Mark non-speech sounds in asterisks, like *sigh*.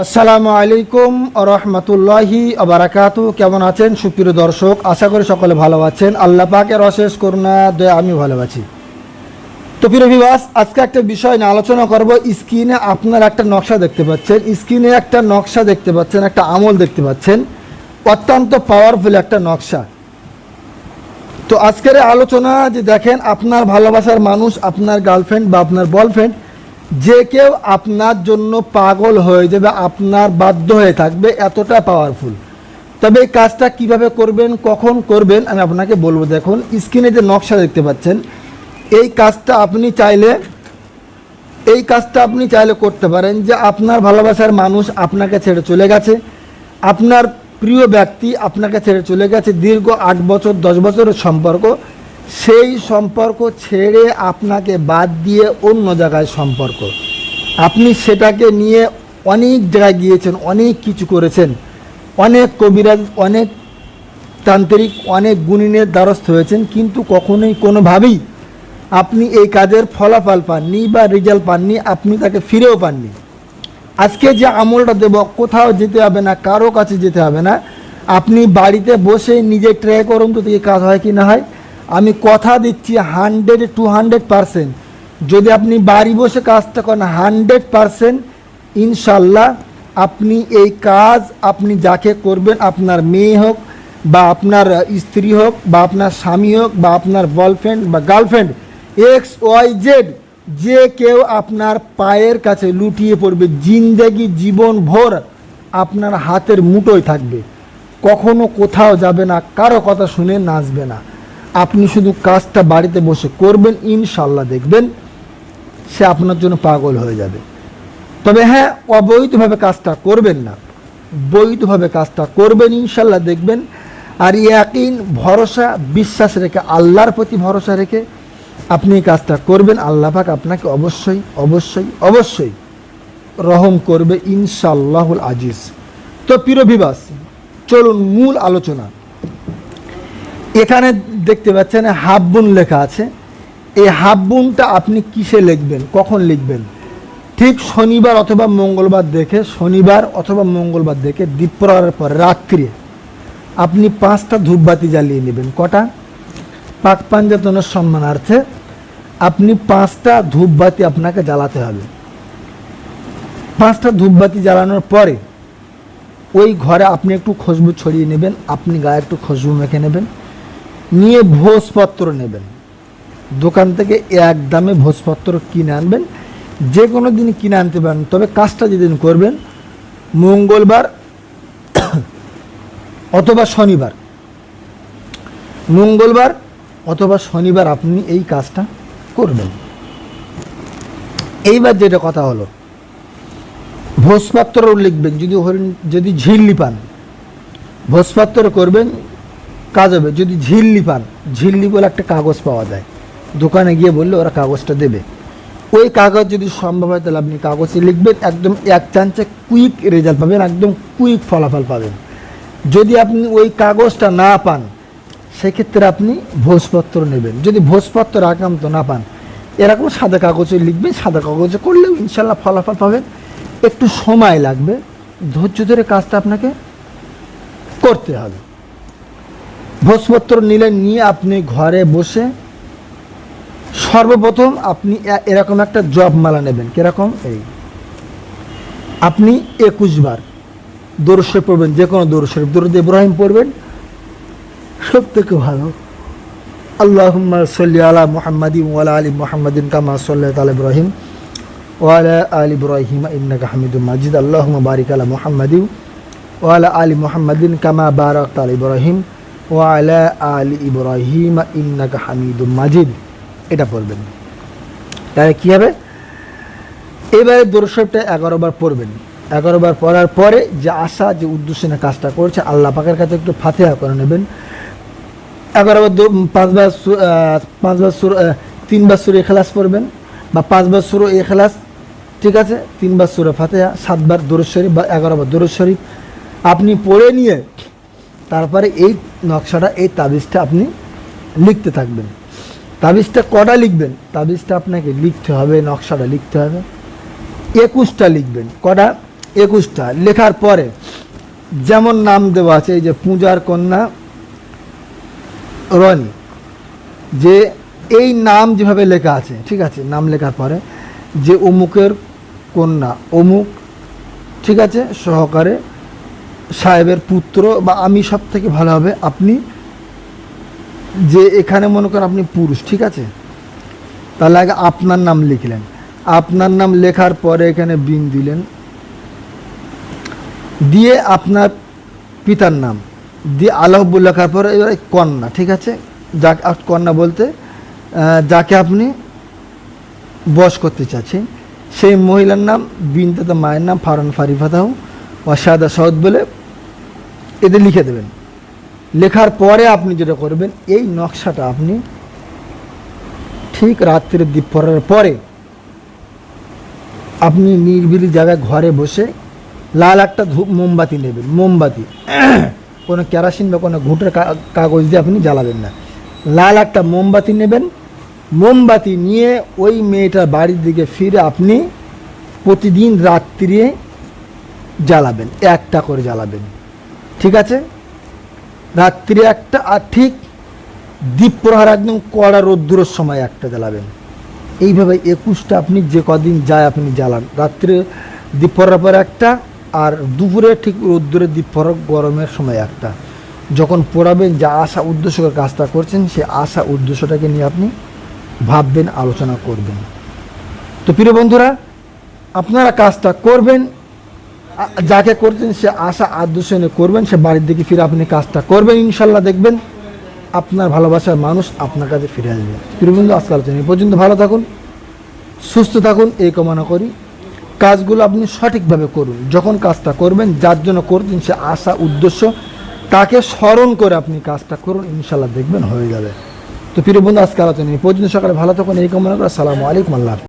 আসসালামু আলাইকুম রহমতুল্লাহি আবরাকাত কেমন আছেন? সুপ্রিয় দর্শক, আশা করি সকলে ভালো আছেন। আল্লাহ পাকের অশেষ করুণা, দয়া আমি ভালো আছি। তো প্রিয় আজকে একটা বিষয় নিয়ে আলোচনা করব। স্ক্রিনে আপনার একটা নকশা দেখতে পাচ্ছেন। স্ক্রিনে একটা নকশা দেখতে পাচ্ছেন, একটা আমল দেখতে পাচ্ছেন। অত্যন্ত পাওয়ারফুল একটা নকশা। তো আজকের আলোচনা যে দেখেন, আপনার ভালোবাসার মানুষ, আপনার গার্লফ্রেন্ড বা আপনার বয়ফ্রেন্ড যে কেউ আপনার জন্য পাগল হয়ে যাবে, আপনার বাধ্য হয়ে থাকবে, এতটা পাওয়ারফুল তবে এই কাজটা কীভাবে করবেন, কখন করবেন, আমি আপনাকে বলব। দেখুন স্ক্রিনে যে নকশা দেখতে পাচ্ছেন, এই কাজটা আপনি চাইলে, এই কাজটা আপনি চাইলে করতে পারেন যে আপনার ভালোবাসার মানুষ আপনাকে ছেড়ে চলে গেছে, আপনার প্রিয় ব্যক্তি আপনাকে ছেড়ে চলে গেছে দীর্ঘ আট বছর, দশ বছরের সম্পর্ক সেই সম্পর্ক ছেড়ে আপনাকে বাদ দিয়ে অন্য জায়গায় সম্পর্ক। আপনি সেটাকে নিয়ে অনেক জায়গায় গিয়েছেন, অনেক কিছু করেছেন। অনেক কবিরাজ, অনেক তান্ত্রিক, অনেক গুণিনের দ্বারস্থ হয়েছেন, কিন্তু কখনোই কোনোভাবেই আপনি এই কাজের ফলাফল পাননি বা রেজাল্ট পাননি, আপনি তাকে ফিরেও পাননি। আজকে যে আমলটা দেব, কোথাও যেতে হবে না, কারও কাছে যেতে হবে না। আপনি বাড়িতে বসে নিজে ট্রাই করুন তো দেখি কাজ হয় কি না হয়। আমি কথা দিচ্ছি হান্ড্রেড টু হান্ড্রেড পারসেন্ট। যদি আপনি বাড়ি বসে কাজটা করেন হান্ড্রেড পারসেন্ট, ইনশাল্লাহ আপনি এই কাজ আপনি যাকে করবেন, আপনার মেয়ে হোক বা আপনার স্ত্রী হোক বা আপনার স্বামী হোক বা আপনার বয়ফ্রেন্ড বা গার্লফ্রেন্ড এক্স ওয়াই জেড যে কেউ আপনার পায়ের কাছে লুটিয়ে পড়বে, জিন্দেগি জীবন ভোর আপনার হাতের মুঠোয় থাকবে। কখনো কোথাও যাবে না, কারও কথা শুনে নাচবে না। আপনি শুধু কাজটা বাড়িতে বসে করবেন ইনশাল্লাহ দেখবেন সে আপনার জন্য পাগল হয়ে যাবে। তবে হ্যাঁ অবৈধভাবে কাজটা করবেন না। বৈধভাবে কাজটা করবেন ইনশাল্লাহ দেখবেন। আর ইয়াকিন, ভরসা, বিশ্বাস রেখে, আল্লাহর প্রতি ভরসা রেখে আপনি এই কাজটা করবেন। আল্লাহ পাক আপনাকে অবশ্যই অবশ্যই অবশ্যই রহম করবে ইনশাল্লাহুল আজিজ। তো প্রিয় বিবাস চলুন মূল আলোচনা। এখানে দেখতে পাচ্ছেন হাফবুন লেখা আছে। এই হাফবুনটা আপনি কিসে লিখবেন? কখন লিখবেন? ঠিক শনিবার অথবা মঙ্গলবার দেখে, শনিবার অথবা মঙ্গলবার দেখে দ্বীপ পরে রাত্রে আপনি পাঁচটা ধূপবাতি জ্বালিয়ে নেবেন। কটা? পাক পাঞ্জাতনের সম্মানার্থে আপনি পাঁচটা ধূপবাতি আপনাকে জ্বালাতে হবে। পাঁচটা ধূপবাতি জ্বালানোর পরে ওই ঘরে আপনি একটু খুশবু ছড়িয়ে নেবেন, আপনি গায়ে একটু খুশবু মেখে নেবেন। নিয়ে ভোজপত্র নেবেন। দোকান থেকে এক দামে ভোজপত্র কিনে আনবেন। যে কোনো দিন কিনে আনতে পারেন, তবে কাজটা যেদিন করবেন, মঙ্গলবার *coughs* অথবা শনিবার। মঙ্গলবার অথবা শনিবার আপনি এই কাজটা করবেন। এইবার যেটা কথা হলো ভোজপত্র লিখবেন যদি হরিণ, যদি ঝিল্লি পান, ভোজপত্র করবেন কাজ হবে। যদি ঝিল্লি পান ঝিল্লি বলে একটা কাগজ পাওয়া যায়। দোকানে গিয়ে বললে, ওরা কাগজটা দেবে। ওই কাগজ যদি সম্ভব হয়, তাহলে আপনি কাগজে লিখবেন, একদম এক চান্সে কুইক রেজাল্ট পাবেন, একদম কুইক ফলাফল পাবেন। যদি আপনি ওই কাগজটা না পান, সেক্ষেত্রে আপনি ভোজপত্র নেবেন। যদি ভোজপত্র আক্রান্ত না পান, এরকম সাদা কাগজে লিখবেন, সাদা কাগজে করলেও ইনশাল্লাহ ফলাফল পাবেন। একটু সময় লাগবে, ধৈর্য ধরে কাজটা আপনাকে করতে হবে। ভোজপত্র নিলে নিয়ে আপনি ঘরে বসে সর্বপ্রথম আপনি এরকম একটা জব মালা নেবেন। কীরকম? এই। আপনি একুশ বার দরশে পড়বেন, যে কোনো দরশের দরুদ ইব্রাহিম পড়বেন। সব থেকে ভালো। আল্লাহুম্মা সাল্লি আলা মুহাম্মাদিন ওয়ালা আলী মুহাম্মাদিন কামা সাল্লাল্লাহু আলা ইব্রাহিম ওয়ালা আলী ইব্রাহিম ইন্নাকা হামিদুম মাজিদ। আল্লাহুম্মা বারিক আলা মুহাম্মাদিন ওয়ালা আলী মুহাম্মাদিন কামা বারাকতা আলা ইব্রাহিম। ওয়ালা আলি ইব্রাহিম ইন্নাকা হামিদুম মাজিদ। এটা পড়বেন। তাহলে কী হবে? এবারে দর্শকটা এগারো বার পড়বেন। এগারো বার পড়ার পরে যে আশা, যে উদ্দেশ্যে না কাজটা করছে, আল্লাহ পাকের কাছে একটু ফাতেহা করে নেবেন। এগারো বার পাঁচবার পাঁচবার সুর তিনবার সুরে এখলাস পড়বেন বা পাঁচবার সুরো এখলাস ঠিক আছে? তিনবার সুরে ফাতেহা সাতবার দরুদ শরীফ বা এগারো বার দরুদ শরীফ। আপনি পড়ে নিয়ে তারপরে এই নকশাটা, এই তাবিজটা আপনি লিখতে থাকবেন। তাবিজটা কটা লিখবেন? তাবিজটা আপনাকে লিখতে হবে, নকশাটা লিখতে হবে। একুশটা লিখবেন। কটা? একুশটা। লেখার পরে যেমন নাম দেওয়া আছে, এই যে পূজার কন্যা রনি, যে এই নাম যেভাবে লেখা আছে, ঠিক আছে, নাম লেখার পরে যে অমুকের কন্যা, অমুক, ঠিক আছে, সহকারে সাহেবের পুত্র বা আমি সব থেকে ভালো হবে, আপনি যে এখানে মনে করেন আপনি পুরুষ, ঠিক আছে? তাহলে আগে আপনার নাম লিখলেন। আপনার নাম লেখার পরে এখানে বিন দিলেন। দিয়ে আপনার পিতার নাম। দিয়ে আলাহবুল লেখার পরে এবারে কন্যা, ঠিক আছে? যাকে আপ- কন্যা বলতে যাকে আপনি বস করতে চাচ্ছেন, সেই মহিলার নাম বিনতে মায়ের নাম ফারান ফারিফাতাহ ওয়াসাদা সৌদ বলে এদের লিখে দেবেন। লেখার পরে আপনি যেটা করবেন, এই নকশাটা আপনি ঠিক রাত্রে দ্বীপ পড়ার পরে আপনি নির্বিলি জায়গায় ঘরে বসে লাল একটা ধূপ মোমবাতি নেবেন। মোমবাতি, *clears throat* কোনো কেরাসিন বা কোনো ঘুঁটের কাগজ দিয়ে আপনি জ্বালাবেন না। লাল একটা মোমবাতি নেবেন। মোমবাতি নিয়ে ওই মেয়েটার বাড়ির দিকে ফিরে আপনি প্রতিদিন রাত্রিরে জ্বালাবেন, একটা করে জ্বালাবেন। ঠিক আছে? রাত্রি একটা, আর ঠিক দ্বীপ প্রহার একদম কড়া রোদ্দুরের সময় একটা জ্বালাবেন। এইভাবে একুশটা আপনি যে কদিন যায় আপনি জ্বালান। রাত্রে দ্বীপ পড়ার পর একটা, আর দুপুরে ঠিক রোদ্দুরে দ্বীপ পড়া গরমের সময় একটা। যখন পড়াবেন যা আশা উদ্দেশ্যকর কাজটা করছেন সে আশা উদ্দেশ্যটাকে নিয়ে আপনি ভাববেন, আলোচনা করবেন। তো প্রিয় বন্ধুরা, আপনারা কাজটা করবেন যাকে করছেন সে আশা আদর্শ নিয়ে করবেন, সে বাড়ির দিকে ফিরে আপনি কাজটা করবেন ইনশাল্লাহ দেখবেন আপনার ভালোবাসার মানুষ আপনার কাছে ফিরে আসবে। প্রিয় বন্ধু আজকাল এই পর্যন্ত। ভালো থাকুন, সুস্থ থাকুন, এই কামনা করি। কাজগুলো আপনি সঠিকভাবে করুন। যখন কাজটা করবেন, যার জন্য করছেন সে আশা, উদ্দেশ্য, তাকে স্মরণ করে আপনি কাজটা করুন ইনশাল্লাহ দেখবেন হয়ে যাবে। তো প্রিয় বন্ধু আজকে আলোচনা এই পর্যন্ত। সকালে ভালো থাকুন, এই কামনা করে। সালামু আলাইকুম, আল্লাহ।